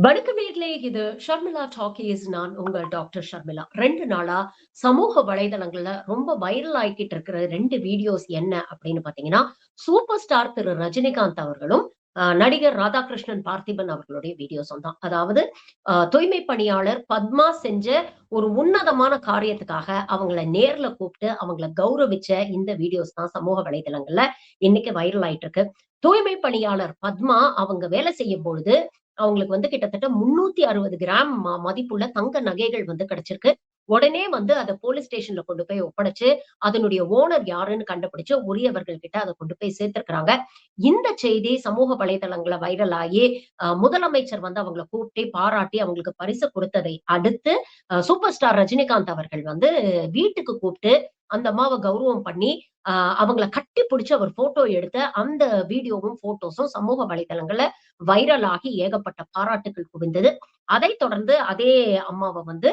வணக்கம் நேர்களே இது ஷர்மிளா டாக்கீஸ். நான் உங்கள் டாக்டர் ஷர்மிளா. ரெண்டு நாளா சமூக வலைதளங்கள்ல ரொம்ப வைரல் ஆகிட்டு இருக்கிற ரெண்டு வீடியோஸ் என்ன அப்படின்னு பாத்தீங்கன்னா சூப்பர் ஸ்டார் திரு ரஜினிகாந்த் அவர்களும் ஆஹ், நடிகர் ராதாகிருஷ்ணன் பார்த்திபன் அவர்களுடைய வீடியோஸ் தான். அதாவது ஆஹ், தூய்மை பணியாளர் பத்மா செஞ்ச ஒரு உன்னதமான காரியத்துக்காக அவங்கள நேர்ல கூப்பிட்டு அவங்கள கௌரவிச்ச இந்த வீடியோஸ் தான் சமூக வலைதளங்கள்ல இன்னைக்கு வைரல் ஆயிட்டு இருக்கு. தூய்மை பணியாளர் பத்மா அவங்க வேலை செய்யும் பொழுது அவங்களுக்கு வந்து கிட்டத்தட்ட முன்னூத்தி அறுபது கிராம் மதிப்புள்ள தங்க நகைகள் வந்து கிடைச்சிருக்கு. உடனே வந்து அதை போலீஸ் ஸ்டேஷன்ல கொண்டு போய் ஒப்படைச்சு அதனுடைய ஓனர் யாருன்னு கண்டுபிடிச்சு உரியவர்கள் கிட்ட அதை கொண்டு போய் சேர்த்திருக்கிறாங்க. இந்த செய்தி சமூக வலைதளங்களை வைரல் ஆகி அஹ், முதலமைச்சர் வந்து அவங்கள கூப்பிட்டு பாராட்டி அவங்களுக்கு பரிசு கொடுத்ததை அடுத்து சூப்பர் ஸ்டார் ரஜினிகாந்த் அவர்கள் வந்து வீட்டுக்கு கூப்பிட்டு அந்த அம்மாவை கௌரவம் பண்ணி ஆஹ் அவங்கள கட்டி பிடிச்சு அவர் போட்டோ எடுத்த அந்த வீடியோவும் போட்டோஸும் சமூக வலைதளங்கள்ல வைரல் ஆகி ஏகப்பட்ட பாராட்டுகள் குவிந்தது. அதைத் தொடர்ந்து அதே அம்மாவை வந்து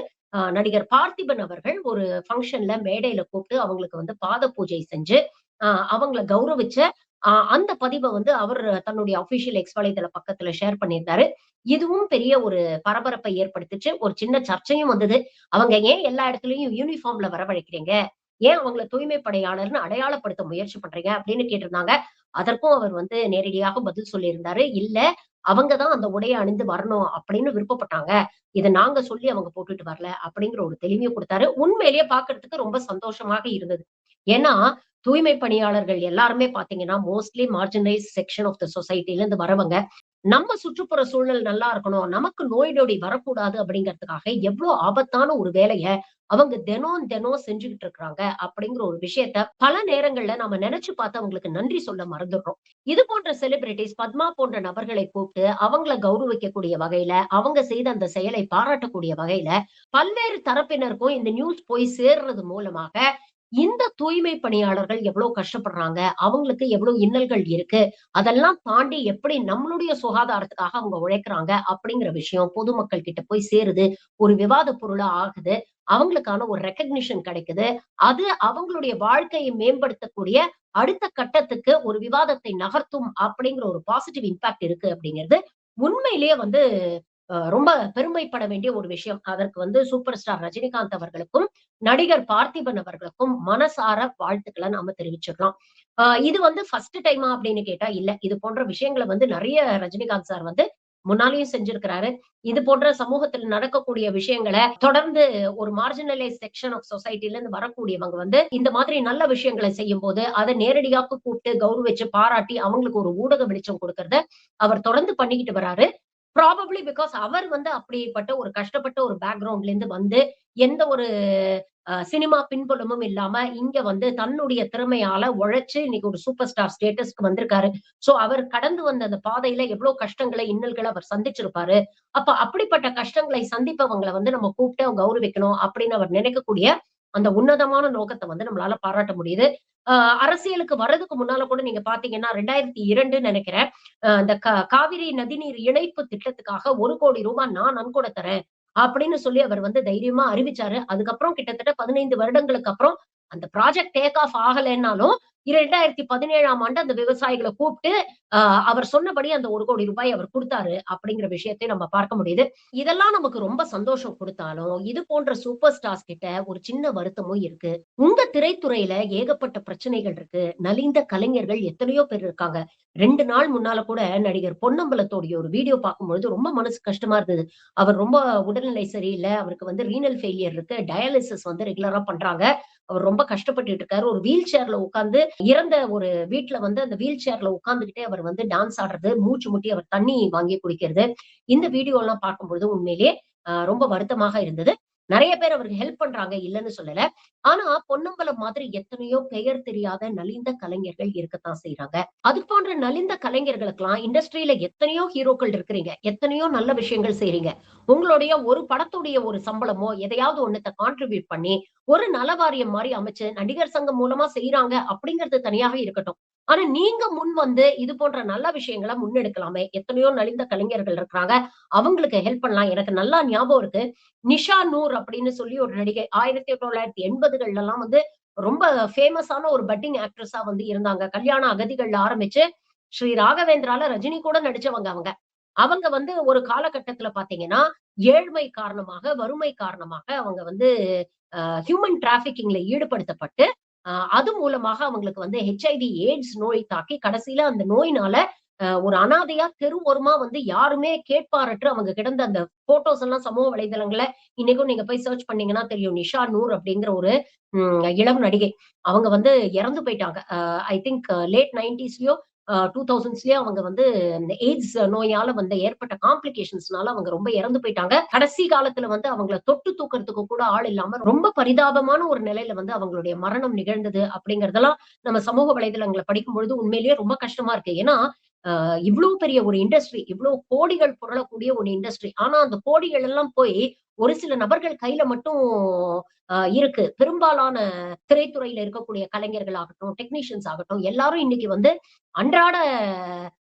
நடிகர் பார்த்திபன் அவர்கள் ஒரு ஃபங்க்ஷன்ல மேடையில கூப்பிட்டு அவங்களுக்கு வந்து பாத பூஜை செஞ்சு ஆஹ் அவங்கள கௌரவிச்ச அந்த பதிவை வந்து அவர் தன்னுடைய அபிஷியல் எக்ஸ் வலைதள பக்கத்துல ஷேர் பண்ணியிருந்தாரு. இதுவும் பெரிய ஒரு பரபரப்பை ஏற்படுத்திச்சு. ஒரு சின்ன சர்ச்சையும் வந்தது. அவங்க ஏன் எல்லா இடத்துலயும் யூனிஃபார்ம்ல வரவழைக்கிறீங்க? ஏன் அவங்கள தூய்மை படையாளர்னு அடையாளப்படுத்த முயற்சி பண்றீங்க அப்படின்னு கேட்டிருந்தாங்க. அதற்கும் அவர் வந்து நேரடியாக பதில் சொல்லியிருந்தாரு. இல்ல அவங்கதான் அந்த உடையை அணிந்து வரணும் அப்படின்னு விருப்பப்பட்டாங்க. இதை நாங்க சொல்லி அவங்க போட்டுட்டு வரல அப்படிங்கிற ஒரு தெளிவையும் கொடுத்தாரு. உண்மையிலேயே பாக்குறதுக்கு ரொம்ப சந்தோஷமாக இருந்தது. ஏன்னா தூய்மை பணியாளர்கள் எல்லாருமே பாத்தீங்கன்னா mostly marginalised section of the சொசைட்டில இருந்து வரவங்க. நம்ம சுற்றுப்புற சூழல் நல்லா இருக்கணும். நமக்கு நோய் நொடி வரக்கூடாது அப்படிங்கிறதுக்காக எவ்வளவு ஆபத்தான ஒரு வேலையை அவங்க தினம் தினம் செஞ்சுக்கிட்டு இருக்கிறாங்க அப்படிங்கிற ஒரு விஷயத்த பல நேரங்கள்ல நம்ம நினைச்சு பார்த்து அவங்களுக்கு நன்றி சொல்ல மறந்துடுறோம். இது போன்ற செலிபிரிட்டிஸ் பத்மா போன்ற நபர்களை கூப்பிட்டு அவங்கள கௌரவிக்கக்கூடிய வகையில அவங்க செய்த அந்த செயலை பாராட்டக்கூடிய வகையில பல்வேறு தரப்பினருக்கும் இந்த நியூஸ் போய் சேர்றது மூலமாக இந்த தூய்மை பணியாளர்கள் எவ்வளவு கஷ்டப்படுறாங்க? அவங்களுக்கு எவ்வளவு இன்னல்கள் இருக்கு? அதெல்லாம் தாண்டி எப்படி நம்மளுடைய சுகாதாரத்துக்காக அவங்க உழைக்கிறாங்க அப்படிங்கிற விஷயம் பொதுமக்கள் கிட்ட போய் சேருது. ஒரு விவாத பொருளா ஆகுது. அவங்களுக்கான ஒரு ரெக்கக்னிஷன் கிடைக்குது. அது அவங்களுடைய வாழ்க்கையை மேம்படுத்தக்கூடிய அடுத்த கட்டத்துக்கு ஒரு விவாதத்தை நகர்த்தும் அப்படிங்கிற ஒரு பாசிட்டிவ் இம்பாக்ட் இருக்கு அப்படிங்கிறது உண்மையிலேயே வந்து ரொம்ப பெருமைப்பட வேண்டிய ஒரு விஷயம். அதற்கு வந்து சூப்பர் ஸ்டார் ரஜினிகாந்த் அவர்களுக்கும் நடிகர் பார்த்திபன் அவர்களுக்கும் மனசார வாழ்த்துக்களை நாம தெரிவிச்சுக்கலாம் ஆஹ் இது வந்து ஃபர்ஸ்ட் டைமா அப்படின்னு கேட்டா இல்ல. இது போன்ற விஷயங்களை வந்து நிறைய ரஜினிகாந்த் சார் வந்து முன்னாலேயும் செஞ்சிருக்கிறாரு. இது போன்ற சமூகத்துல நடக்கக்கூடிய விஷயங்களை தொடர்ந்து ஒரு மார்ஜினலைஸ் செக்ஷன் ஆஃப் சொசைட்டில இருந்து வரக்கூடியவங்க வந்து இந்த மாதிரி நல்ல விஷயங்களை செய்யும் போது அதை நேரடியாக கூப்பிட்டு கௌரவிச்சு பாராட்டி அவங்களுக்கு ஒரு ஊடக வெளிச்சம் கொடுக்கறத அவர் தொடர்ந்து பண்ணிக்கிட்டு வராரு. ப்ராபப்ளி பிகாஸ் அவர் வந்து அப்படிப்பட்ட ஒரு கஷ்டப்பட்ட ஒரு பேக்ரவுண்ட்ல இருந்து வந்து எந்த ஒரு சினிமா பின்புலமும் இல்லாம இங்க வந்து தன்னுடைய திறமையால உழைச்சு இன்னைக்கு ஒரு சூப்பர் ஸ்டார் ஸ்டேட்டஸ்க்கு வந்திருக்காரு. சோ அவர் கடந்து வந்த அந்த பாதையில எவ்வளவு கஷ்டங்களை இன்னல்களை அவர் சந்திச்சிருப்பாரு. அப்ப அப்படிப்பட்ட கஷ்டங்களை சந்திப்பவங்களை வந்து நம்ம கூப்பிட்டு கௌரவிக்கணும் அப்படின்னு அவர் நினைக்கக்கூடிய அந்த உன்னதமான நோக்கத்தை வந்து நம்மளால பாராட்ட முடியுது. ஆஹ் அரசியலுக்கு வர்றதுக்கு முன்னால கூட நீங்க பாத்தீங்கன்னா ரெண்டாயிரத்தி இரண்டு நினைக்கிறேன். ஆஹ் இந்த கா- காவிரி நதிநீர் இணைப்பு திட்டத்துக்காக ஒரு கோடி ரூபாய் நான் நன்கொடை தரேன் அப்படின்னு சொல்லி அவர் வந்து தைரியமா அறிவிச்சாரு. அதுக்கப்புறம் கிட்டத்தட்ட பதினைந்து வருடங்களுக்கு அப்புறம் அந்த ப்ராஜெக்ட் டேக் ஆஃப் ஆகலைன்னாலும் இரண்டாயிரத்தி பதினேழாம் ஆண்டு அந்த விவசாயிகளை கூப்பிட்டு ஆஹ் அவர் சொன்னபடி அந்த ஒரு கோடி ரூபாய் அவர் கொடுத்தாரு அப்படிங்கிற விஷயத்தை நம்ம பார்க்க முடியுது. இதெல்லாம் நமக்கு ரொம்ப சந்தோஷம் கொடுத்தாலும் இது போன்ற சூப்பர் ஸ்டார்ஸ் கிட்ட ஒரு சின்ன வருத்தமும் இருக்கு. உங்க திரைத்துறையில ஏகப்பட்ட பிரச்சனைகள் இருக்கு. நலிந்த கலைஞர்கள் எத்தனையோ பேர் இருக்காங்க. ரெண்டு நாள் முன்னால கூட நடிகர் பொன்னம்பலத்தோடைய ஒரு வீடியோ பார்க்கும்பொழுது ரொம்ப மனசு கஷ்டமா இருந்தது. அவர் ரொம்ப உடல்நிலை சரியில்லை. அவருக்கு வந்து ரீனல் ஃபெயிலியர் இருக்கு. டயாலிசிஸ் வந்து ரெகுலரா பண்றாங்க. அவர் ரொம்ப கஷ்டப்பட்டுட்டு இருக்காரு. ஒரு வீல் சேர்ல உட்காந்து இறந்த ஒரு வீட்டுல வந்து அந்த வீல் சேர்ல உட்கார்ந்துகிட்டே அவர் வந்து டான்ஸ் ஆடுறது மூச்சு முட்டி அவர் தண்ணி வாங்கி குடிக்கிறது. இந்த வீடியோ எல்லாம் பார்க்கும்பொழுது உண்மையிலேயே ரொம்ப வருத்தமாக இருந்தது. நிறைய பேர் அவருக்கு ஹெல்ப் பண்றாங்க இல்லைன்னு சொல்லல. ஆனா பொன்னம்பலம் மாதிரி எத்தனையோ பெயர் தெரியாத நலிந்த கலைஞர்கள் இருக்கத்தான் செய்யறாங்க அது போன்ற நலிந்த கலைஞர்களுக்கெல்லாம் இண்டஸ்ட்ரியில எத்தனையோ ஹீரோக்கள் இருக்கிறீங்க. எத்தனையோ நல்ல விஷயங்கள் செய்றீங்க. உங்களுடைய ஒரு படத்துடைய ஒரு சம்பளமோ எதையாவது ஒன்னத்தை கான்ட்ரிபியூட் பண்ணி ஒரு நலவாரியம் மாதிரி அமைச்சு நடிகர் சங்கம் மூலமா செய்யறாங்க அப்படிங்கிறது தனியாக இருக்கட்டும். ஆனா நீங்க முன் வந்து இது போன்ற நல்ல விஷயங்களை முன்னெடுக்கலாமே. எத்தனையோ நலிந்த கலைஞர்கள் இருக்கிறாங்க. அவங்களுக்கு ஹெல்ப் பண்ணலாம். எனக்கு நல்லா ஞாபகம் இருக்கு. நிஷா நூர் அப்படின்னு சொல்லி ஒரு நடிகை ஆயிரத்தி தொள்ளாயிரத்தி எண்பதுகள்ல எல்லாம் வந்து ரொம்ப ஃபேமஸான ஒரு பட்டிங் ஆக்ட்ரஸா வந்து இருந்தாங்க. கல்யாண அகதிகள்ல ஆரம்பிச்சு ஸ்ரீ ராகவேந்திரால ரஜினி கூட நடிச்சவங்க அவங்க. அவங்க வந்து ஒரு காலகட்டத்துல பாத்தீங்கன்னா ஏழ்மை காரணமாக வறுமை காரணமாக அவங்க வந்து ஹியூமன் டிராபிகிங்ல ஈடுபடுத்தப்பட்டு அது மூலமாக அவங்களுக்கு வந்து ஹெச்ஐவி எய்ட்ஸ் நோய் தாக்கி கடைசியில அந்த நோயினால அஹ், ஒரு அனாதையா தெரு ஓரமா வந்து யாருமே கேட்பாரற்று அவங்க கிடந்த அந்த போட்டோஸ் எல்லாம் சமூக வலைதளங்கள்ல இன்னைக்கும் நீங்க போய் சர்ச் பண்ணீங்கன்னா தெரியும். நிஷா நூர் அப்படிங்கிற ஒரு இளம் நடிகை. அவங்க வந்து இறந்து போயிட்டாங்க. ஐ திங்க் லேட் நைன்டிஸ்லயோ டூ தௌசண்ட்ஸ்லயே அவங்க வந்து இந்த எய்ட்ஸ் நோயால வந்து ஏற்பட்ட காம்ப்ளிகேஷன்ஸ்னால அவங்க ரொம்ப இறந்து போயிட்டாங்க. கடைசி காலத்துல வந்து அவங்கள தொட்டு தூக்கிறதுக்கு கூட ஆள் இல்லாம ரொம்ப பரிதாபமான ஒரு நிலையில வந்து அவங்களுடைய மரணம் நிகழ்ந்தது அப்படிங்கறதெல்லாம் நம்ம சமூக வலைதளங்களை படிக்கும் பொழுது உண்மையிலேயே ரொம்ப கஷ்டமா இருக்கு. ஏன்னா இவ்வளவு பெரிய ஒரு இண்டஸ்ட்ரி இவ்வளவு கோடிகள் புரளக்கூடிய ஒரு இண்டஸ்ட்ரி ஆனா அந்த கோடிகள் எல்லாம் போய் ஒரு சில நபர்கள் கையில மட்டும் இருக்கு. பெரும்பாலான திரைத்துறையில இருக்கக்கூடிய கலைஞர்கள் ஆகட்டும் டெக்னீஷியன்ஸ் ஆகட்டும் எல்லாரும் இன்னைக்கு வந்து அன்றாட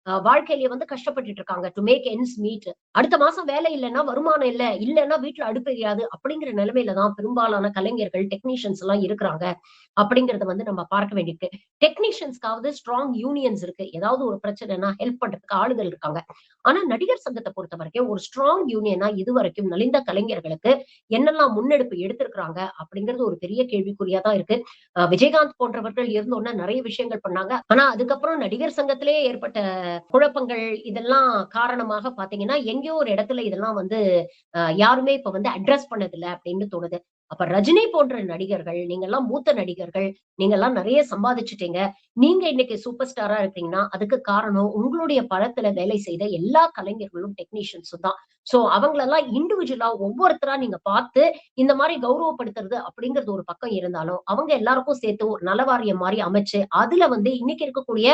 வாழ்க்கையில வந்து கஷ்டப்பட்டுட்டு இருக்காங்க. டு மேக் என்ஸ் மீட் அடுத்த மாசம் வேலை இல்லைன்னா வருமானம் இல்ல. இல்லைன்னா வீட்டுல அடுப்பு எரியாது. அப்படிங்கிற நிலைமையில தான் பெரும்பாலான கலைஞர்கள் டெக்னீஷியன்ஸ் எல்லாம் இருக்கிறாங்க. அப்படிங்கறத வந்து நம்ம பார்க்க வேண்டியிருக்கு. டெக்னீஷியன்ஸ்க்காவது ஸ்ட்ராங் யூனியன்ஸ் இருக்கு. ஏதாவது ஒரு பிரச்சனைனா ஹெல்ப் பண்றதுக்கு ஆளுகள் இருக்காங்க. ஆனா நடிகர் சங்கத்தை பொறுத்த வரைக்கும் ஒரு ஸ்ட்ராங் யூனியனா இது வரைக்கும் நலிந்த கலைஞர்களுக்கு என்னெல்லாம் முன்னெடுப்பு எடுத்திருக்கிறாங்க அப்படிங்கிறது ஒரு பெரிய கேள்விக்குறியா தான் இருக்கு. அஹ் விஜயகாந்த் போன்றவர்கள் இருந்தோன்னா நிறைய விஷயங்கள் பண்ணாங்க. ஆனா அதுக்கப்புறம் நடிகர் சங்கத்திலே ஏற்பட்ட குழப்பங்கள் இதெல்லாம் காரணமாக பாத்தீங்கன்னா எங்கேயோ ஒரு இடத்துல இதெல்லாம் வந்து யாருமே இப்ப வந்து அட்ரஸ் பண்ணதில்லை அப்படின்னு தோணுது. அப்ப ரஜினி போன்ற நடிகர்கள் நீங்க எல்லாம் மூத்த நடிகர்கள் நீங்க எல்லாம் நிறைய சம்பாதிச்சுட்டீங்க. நீங்க இன்னைக்கு சூப்பர் ஸ்டாரா இருக்கீங்கன்னா அதுக்கு காரணம் உங்களுடைய படத்துல வேலை செய்த எல்லா கலைஞர்களும் டெக்னீஷியன்ஸும் தான். சோ அவங்களெல்லாம் இண்டிவிஜுவலா ஒவ்வொருத்தரா நீங்க பார்த்து இந்த மாதிரி கௌரவப்படுத்துறது அப்படிங்கிறது ஒரு பக்கம் இருந்தாலும் அவங்க எல்லாருக்கும் சேர்த்து ஒரு நலவாரியம் மாதிரி அமைச்சு அதுல வந்து இன்னைக்கு இருக்கக்கூடிய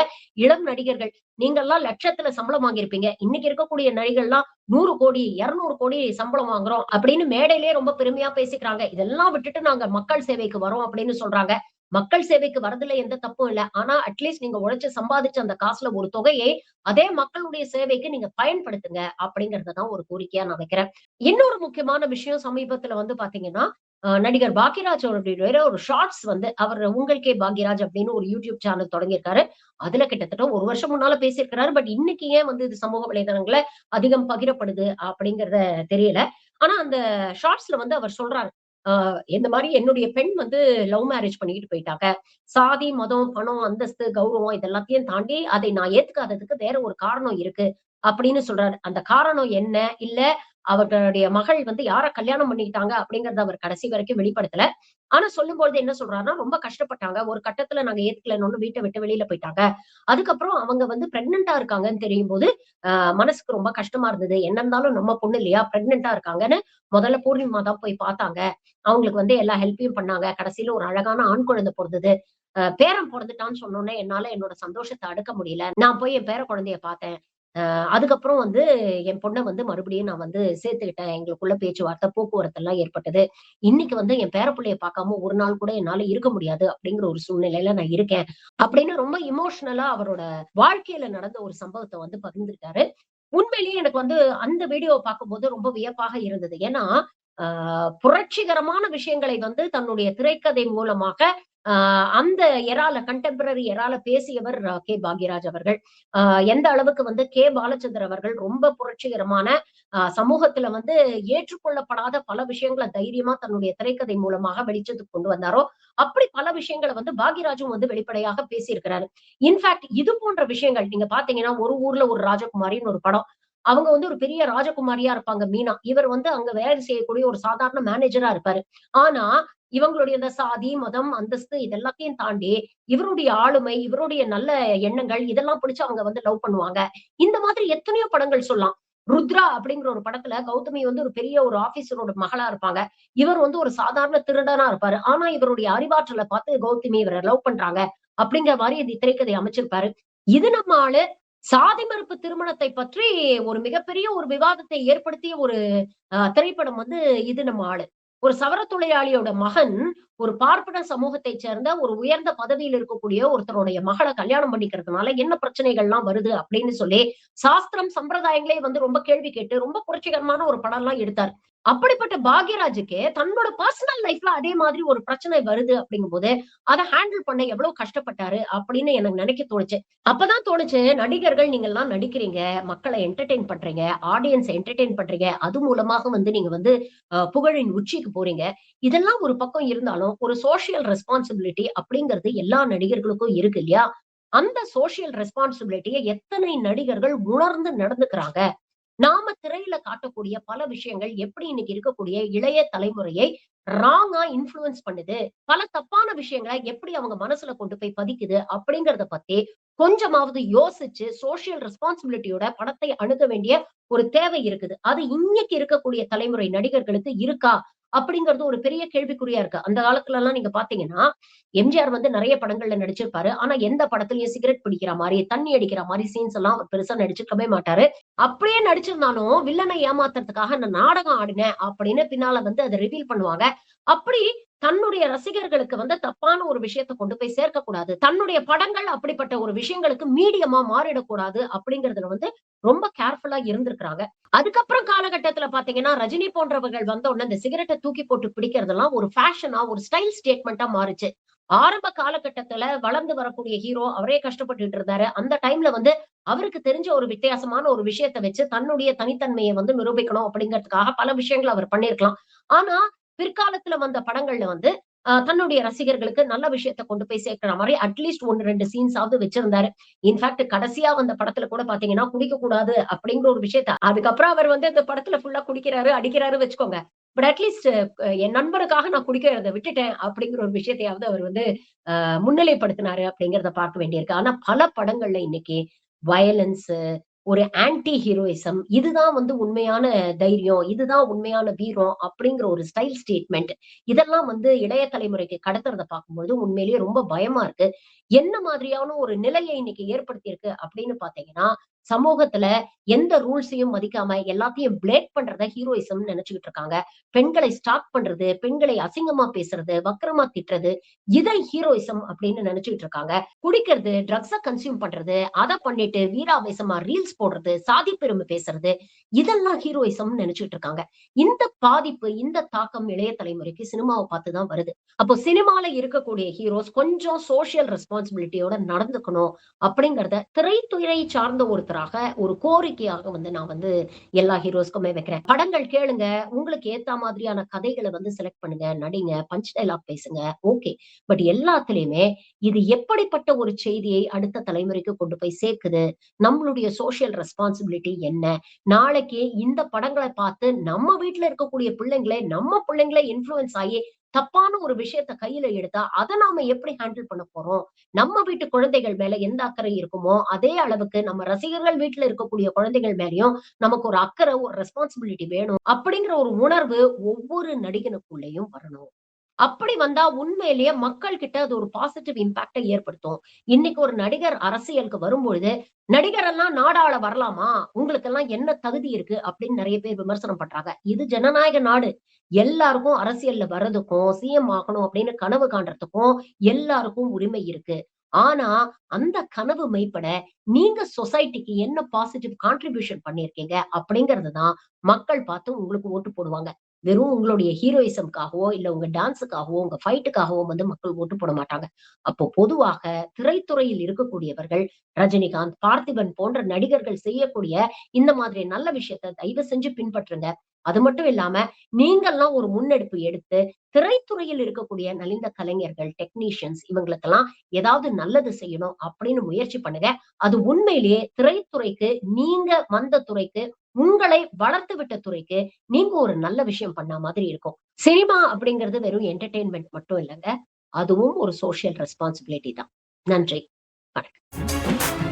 இளம் நடிகர்கள் நீங்க எல்லாம் லட்சத்துல சம்பளம் வாங்கியிருப்பீங்க. இன்னைக்கு இருக்கக்கூடிய நடிகள்லாம் நூறு கோடி இருநூறு கோடி சம்பளம் வாங்குறோம் அப்படின்னு மேடையிலேயே ரொம்ப பெருமையா பேசிக்கிறாங்க. இதெல்லாம் விட்டுட்டு நாங்க மக்கள் சேவைக்கு வரோம் அப்படின்னு சொல்றாங்க. மக்கள் சேவைக்கு வரதுல எந்த தப்பும் இல்ல. ஆனா அட்லீஸ்ட் நீங்க உழைச்சு சம்பாதிச்ச அந்த காசுல ஒரு தொகையை அதே மக்களுடைய சேவைக்கு நீங்க பயன்படுத்துங்க அப்படிங்கறதுதான் ஒரு கோரிக்கையா நான் வைக்கிறேன். இன்னொரு முக்கியமான விஷயம் சமீபத்துல வந்து பாத்தீங்கன்னா நடிகர் பாக்யராஜ் அவர்களுடைய ஒரு ஷார்ட்ஸ் வந்து அவர் உங்களுக்கே பாக்யராஜ் அப்படின்னு ஒரு யூடியூப் சேனல் தொடங்கியிருக்காரு. அதுல கிட்டத்தட்ட ஒரு வருஷம் முன்னால பேசியிருக்கிறாரு. பட் இன்னைக்கு ஏன் வந்து இது சமூக வலைதளங்களை அதிகம் பகிரப்படுது அப்படிங்கறத தெரியல. ஆனா அந்த ஷார்ட்ஸ்ல வந்து அவர் சொல்றாரு. ஆஹ் இந்த மாதிரி என்னுடைய பெண் வந்து லவ் மேரேஜ் பண்ணிக்கிட்டு போயிட்டாங்க. சாதி மதம் பணம் அந்தஸ்து கௌரவம் இதெல்லாத்தையும் தாண்டி அதை நான் ஏத்துக்காததுக்கு வேற ஒரு காரணம் இருக்கு அப்படின்னு சொல்றாரு. அந்த காரணம் என்ன? இல்ல அவர்களுடைய மகள் வந்து யார கல்யாணம் பண்ணிக்கிட்டாங்க அப்படிங்கறத அவர் கடைசி வரைக்கும் வெளிப்படுத்தல. ஆனா சொல்லும்போது என்ன சொல்றாருன்னா ரொம்ப கஷ்டப்பட்டாங்க. ஒரு கட்டத்துல நாங்க ஏத்துக்கலன்னு வீட்டை விட்டு வெளியில போயிட்டாங்க. அதுக்கப்புறம் அவங்க வந்து பிரெக்னெண்டா இருக்காங்கன்னு தெரியும் போது ஆஹ் மனசுக்கு ரொம்ப கஷ்டமா இருந்தது. என்ன இருந்தாலும் நம்ம பொண்ணு இல்லையா? பிரெக்னெண்டா இருக்காங்கன்னு முதல்ல பூர்ணிமா தான் போய் பார்த்தாங்க. அவங்களுக்கு வந்து எல்லா ஹெல்ப்பையும் பண்ணாங்க. கடைசியில ஒரு அழகான ஆண் குழந்தை பிறந்தது. அஹ் பேரன் பிறந்துட்டான்னு சொன்னோன்னே என்னால என்னோட சந்தோஷத்தை அடுக்க முடியல. நான் போய் என் பேர குழந்தைய பார்த்தேன். அதுக்கப்புறம் வந்து என் பொண்ணை வந்து மறுபடியும் நான் வந்து சேர்த்துக்கிட்டேன். எங்களுக்குள்ள பேச்சுவார்த்தை போக்குவரத்து எல்லாம் ஏற்பட்டது. இன்னைக்கு வந்து என் பேரப்பிள்ளைய பார்க்காம ஒரு நாள் கூட என்னால இருக்க முடியாது அப்படிங்கிற ஒரு சூழ்நிலையில நான் இருக்கேன். அப்படின்னு ரொம்ப இமோஷனலா அவரோட வாழ்க்கையில நடந்த ஒரு சம்பவத்தை வந்து பகிர்ந்துட்டாரு உண்மையிலேயே எனக்கு வந்து அந்த வீடியோவை பார்க்கும்போது ரொம்ப வியப்பாக இருந்தது. ஏன்னா புரட்சிகரமான விஷயங்களை வந்து தன்னுடைய திரைக்கதை மூலமாக ஆஹ் அந்த எரால கண்டெம்பரரி எரால பேசியவர் கே. பாக்யராஜ் அவர்கள். ஆஹ் எந்த அளவுக்கு வந்து கே. பாலச்சந்தர் அவர்கள் ரொம்ப புரட்சிகரமான ஆஹ் சமூகத்துல வந்து ஏற்றுக்கொள்ளப்படாத பல விஷயங்களை தைரியமா தன்னுடைய திரைக்கதை மூலமாக வெளிச்சத்துக்கு கொண்டு வந்தாரோ அப்படி பல விஷயங்களை வந்து பாக்யராஜும் வந்து வெளிப்படையாக பேசியிருக்கிறாரு. இன்ஃபேக்ட் இது போன்ற விஷயங்கள் நீங்க பாத்தீங்கன்னா ஒரு ஊர்ல ஒரு ராஜகுமாரின்னு ஒரு படம் அவங்க வந்து ஒரு பெரிய ராஜகுமாரியா இருப்பாங்க மீனா. இவர் வந்து அங்க வேலை செய்யக்கூடிய ஒரு சாதாரண மேனேஜரா இருப்பாரு. ஆனா இவங்களுடைய இந்த சாதி மதம் அந்தஸ்து இதெல்லாத்தையும் தாண்டி இவருடைய ஆளுமை இவருடைய நல்ல எண்ணங்கள் இதெல்லாம் பிடிச்சு அவங்க வந்து லவ் பண்ணுவாங்க. இந்த மாதிரி எத்தனையோ படங்கள் சொல்லலாம். ருத்ரா அப்படிங்கிற ஒரு படத்துல கௌதமி வந்து ஒரு பெரிய ஒரு ஆபீசரோட மகளா இருப்பாங்க. இவர் வந்து ஒரு சாதாரண திருடனா இருப்பாரு. ஆனா இவருடைய அறிவாற்றலை பார்த்து கௌதமி இவரை லவ் பண்றாங்க அப்படிங்கிற மாதிரி இந்த திரைக்கதை அமைச்சிருப்பாரு. இது நம்ம ஆளு சாதி மறுப்பு திருமணத்தை பற்றி ஒரு மிகப்பெரிய ஒரு விவாதத்தை ஏற்படுத்திய ஒரு அஹ், திரைப்படம் வந்து இது நம்ம ஆளு. ஒரு சவர தொழிலாளியோட மகன் ஒரு பார்ப்பன சமூகத்தை சேர்ந்த ஒரு உயர்ந்த பதவியில் இருக்கக்கூடிய ஒருத்தருடைய மகளை கல்யாணம் பண்ணிக்கிறதுனால என்ன பிரச்சனைகள்லாம் வருது அப்படின்னு சொல்லி சாஸ்திரம் சம்பிரதாயங்களே வந்து ரொம்ப கேள்வி கேட்டு ரொம்ப புரட்சிகரமான ஒரு படம் எல்லாம் எடுத்தார். அப்படிப்பட்ட பாக்யராஜுக்கு தன்னோட பர்சனல் லைஃப்ல அதே மாதிரி ஒரு பிரச்சனை வருது அப்படிங்கும் போது அதை ஹேண்டில் பண்ண எவ்வளவு கஷ்டப்பட்டாரு அப்படின்னு எனக்கு நினைக்க தோணுச்சு. அப்பதான் தோணுச்சு நடிகர்கள் நீங்க எல்லாம் நடிக்கிறீங்க மக்களை என்டர்டெயின் பண்றீங்க ஆடியன்ஸ் என்டர்டெயின் பண்றீங்க அது மூலமாக வந்து நீங்க வந்து புகழின் உச்சிக்கு போறீங்க. இதெல்லாம் ஒரு பக்கம் இருந்தாலும் ஒரு சோஷியல் ரெஸ்பான்சிபிலிட்டி அப்படிங்கிறது எல்லா நடிகர்களுக்கும் இருக்கு இல்லையா? அந்த சோஷியல் ரெஸ்பான்சிபிலிட்டியை எத்தனை நடிகர்கள் உணர்ந்து நடந்துக்கிறாங்க? திரையில காட்டக்கூடிய பல விஷயங்கள் எப்படி இன்னைக்கு இருக்கக்கூடிய இளைய தலைமுறையை ராங்கா இன்ஃபுளுன்ஸ் பண்ணுது பல தப்பான விஷயங்களை எப்படி அவங்க மனசுல கொண்டு போய் பதிக்குது அப்படிங்கறத பத்தி கொஞ்சமாவது யோசிச்சு சோசியல் ரெஸ்பான்சிபிலிட்டியோட படத்தை அணுக வேண்டிய ஒரு தேவை இருக்குது. அது இன்னைக்கு இருக்கக்கூடிய தலைமுறை நடிகர்களுக்கு இருக்கா? அப்படிங்கிறது ஒரு பெரிய கேள்விக்குறியா இருக்கு. அந்த காலத்துல எல்லாம் நீங்க பாத்தீங்கன்னா எம்ஜிஆர் வந்து நிறைய படங்கள்ல நடிச்சிருப்பாரு. ஆனா எந்த படத்துலயும் சிகரெட் பிடிக்கிற மாதிரி தண்ணி அடிக்கிற மாதிரி சீன்ஸ் எல்லாம் பெருசா நடிச்சிருக்கவே மாட்டாரு. அப்படியே நடிச்சிருந்தாலும் வில்லனை ஏமாத்துறதுக்காக நான் நாடகம் ஆடினேன் அப்படின்னு பின்னால வந்து அதை ரிவீல் பண்ணுவாங்க. அப்படி தன்னுடைய ரசிகர்களுக்கு வந்து தப்பான ஒரு விஷயத்த கொண்டு போய் சேர்க்க கூடாது தன்னுடைய படங்கள் அப்படிப்பட்ட ஒரு விஷயங்களுக்கு மீடியமா மாறிடக்கூடாது அப்படிங்கறதுல வந்து ரொம்ப கேர்ஃபுல்லா இருந்திருக்கிறாங்க. அதுக்கப்புறம் காலகட்டத்துல பாத்தீங்கன்னா ரஜினி போன்றவர்கள் வந்த உடனே இந்த சிகரெட்டை தூக்கி போட்டு பிடிக்கிறதெல்லாம் ஒரு ஃபேஷனா ஒரு ஸ்டைல் ஸ்டேட்மெண்டா மாறுச்சு. ஆரம்ப காலகட்டத்துல வளர்ந்து வரக்கூடிய ஹீரோ அவரே கஷ்டப்பட்டுட்டு இருந்தாரு. அந்த டைம்ல வந்து அவருக்கு தெரிஞ்ச ஒரு வித்தியாசமான ஒரு விஷயத்த வச்சு தன்னுடைய தனித்தன்மையை வந்து நிரூபிக்கணும் அப்படிங்கிறதுக்காக பல விஷயங்கள் அவர் பண்ணிருக்கலாம். ஆனா பிற்காலத்துல வந்த படங்கள்ல வந்து ஆஹ் தன்னுடைய ரசிகர்களுக்கு நல்ல விஷயத்த கொண்டு போய் சேர்க்கிற மாதிரி அட்லீஸ்ட் ஒன்னு ரெண்டு சீன்ஸ் ஆவது வச்சிருந்தாரு. இன்ஃபேக்ட் கடைசியா வந்த படத்துல கூட பாத்தீங்கன்னா குடிக்க கூடாது அப்படிங்கிற ஒரு விஷயத்த அதுக்கப்புறம் அவர் வந்து இந்த படத்துல ஃபுல்லா குடிக்கிறாரு அடிக்கிறாரு வச்சுக்கோங்க. பட் அட்லீஸ்ட் என் நண்பருக்காக நான் குடிக்கிறத விட்டுட்டேன் அப்படிங்கிற ஒரு விஷயத்தையாவது அவர் வந்து ஆஹ் முன்னிலைப்படுத்தினாரு அப்படிங்கிறத பார்க்க வேண்டியிருக்கு. ஆனா பல படங்கள்ல இன்னைக்கு வயலன்ஸ் ஒரு ஆன்டி ஹீரோயிசம் இதுதான் வந்து உண்மையான தைரியம் இதுதான் உண்மையான வீரம் அப்படிங்கிற ஒரு ஸ்டைல் ஸ்டேட்மெண்ட் இதெல்லாம் வந்து இளைய தலைமுறைக்கு கடத்துறத பார்க்கும்போது உண்மையிலேயே ரொம்ப பயமா இருக்கு. என்ன மாதிரியான ஒரு நிலையை இன்னைக்கு ஏற்படுத்தியிருக்கு அப்படின்னு பாத்தீங்கன்னா சமூகத்துல எந்த ரூல்ஸையும் மதிக்காம எல்லாத்தையும் பிளேட் பண்றத ஹீரோயிசம் நினைச்சுக்கிட்டு இருக்காங்க. பெண்களை ஸ்டாக் பண்றது பெண்களை அசிங்கமா பேசுறது வக்கரமா திட்டுறது இதை ஹீரோயிசம் அப்படின்னு நினைச்சுக்கிட்டு இருக்காங்க. குடிக்கிறது ட்ரக்ஸ கன்சியூம் பண்றது அதை பண்ணிட்டு வீராவேசமா ரீல்ஸ் போடுறது சாதி பெருமை பேசுறது இதெல்லாம் ஹீரோயிசம் நினைச்சுட்டு இருக்காங்க. இந்த பாதிப்பு இந்த தாக்கம் இளைய தலைமுறைக்கு சினிமாவை பார்த்துதான் வருது. அப்போ சினிமால இருக்கக்கூடிய ஹீரோஸ் கொஞ்சம் சோசியல் ரெஸ்பான்சிபிலிட்டியோட நடந்துக்கணும் அப்படிங்கறத திரைத்துறை சார்ந்த ஒருத்தராக ஒரு கோரிக்கையாக வந்து நான் வந்து எல்லா ஹீரோஸ்க்குமே வைக்கிறேன் படங்கள் கேளுங்க உங்களுக்கு ஏத்த மாதிரியான கதைகளை வந்து செலக்ட் பண்ணுங்க நடிங்க பஞ்ச் டைலாக் பேசுங்க ஓகே பட் எல்லாத்துலயுமே இது எப்படிப்பட்ட ஒரு செய்தியை அடுத்த தலைமுறைக்கு கொண்டு போய் சேர்க்குது நம்மளுடைய சோசியல் ரெஸ்பான்சிபிலிட்டி என்ன நாளைக்கு இந்த படங்களை பார்த்து நம்ம வீட்டுல இருக்கக்கூடிய பிள்ளைங்களே நம்ம பிள்ளைங்களே இன்ஃபுளுன்ஸ் ஆகி தப்பான ஒரு விஷயத்த கையில எடுத்தா அதை நாம எப்படி ஹேண்டில் பண்ண போறோம்? நம்ம வீட்டு குழந்தைகள் மேல எந்த அக்கறை இருக்குமோ அதே அளவுக்கு நம்ம ரசிகர்கள் வீட்டுல இருக்கக்கூடிய குழந்தைகள் மேலயும் நமக்கு ஒரு அக்கறை ஒரு ரெஸ்பான்சிபிலிட்டி வேணும் அப்படிங்கிற ஒரு உணர்வு ஒவ்வொரு நடிகனுக்குள்ளேயும் வரணும். அப்படி வந்தா உண்மையிலேயே மக்கள் கிட்ட அது ஒரு பாசிட்டிவ் இம்பாக்டை ஏற்படுத்தும். இன்னைக்கு ஒரு நடிகர் அரசியலுக்கு வரும்பொழுது நடிகர் எல்லாம் நாடாள வரலாமா? உங்களுக்கு எல்லாம் என்ன தகுதி இருக்கு? அப்படின்னு நிறைய பேர் விமர்சனம் பண்றாங்க. இது ஜனநாயக நாடு. எல்லாருக்கும் அரசியல்ல வர்றதுக்கும் சிஎம் ஆகணும் அப்படின்னு கனவு காண்றதுக்கும் எல்லாருக்கும் உரிமை இருக்கு. ஆனா அந்த கனவு மெய்ப்பட நீங்க சொசைட்டிக்கு என்ன பாசிட்டிவ் கான்ட்ரிபியூஷன் பண்ணிருக்கீங்க அப்படிங்கறது தான் மக்கள் பார்த்து உங்களுக்கு ஓட்டு போடுவாங்க. வெறும் உங்களுடைய ஹீரோயிசம்காகவோ இல்ல உங்க டான்ஸுக்காகவோ உங்க ஃபைட்டுக்காகவோ வந்து மக்கள் ஓட்டு போட மாட்டாங்க. அப்போ பொதுவாக திரைத்துறையில் இருக்கக்கூடியவர்கள் ரஜினிகாந்த் பார்த்திபன் போன்ற நடிகர்கள் செய்யக்கூடிய இந்த மாதிரி நல்ல விஷயத்த தயவு செஞ்சு பின்பற்றுங்க. அது மட்டும் இல்லாம நீங்கள்லாம் ஒரு முன்னெடுப்பு எடுத்து திரைத்துறையில் இருக்கக்கூடிய நலிந்த கலைஞர்கள் டெக்னீஷியன்ஸ் இவங்களுக்கெல்லாம் ஏதாவது நல்லது செய்யணும் அப்படின்னு முயற்சி பண்ணுங்க. அது உண்மையிலேயே திரைத்துறைக்கு நீங்க வந்த துறைக்கு உங்களை வளர்த்து விட்ட துறைக்கு நீங்க ஒரு நல்ல விஷயம் பண்ண மாதிரி இருக்கும். சினிமா அப்படிங்கிறது வெறும் என்டர்டெயின்மெண்ட் மட்டும் இல்லைங்க. அதுவும் ஒரு சோசியல் ரெஸ்பான்சிபிலிட்டி தான். நன்றி. வணக்கம்.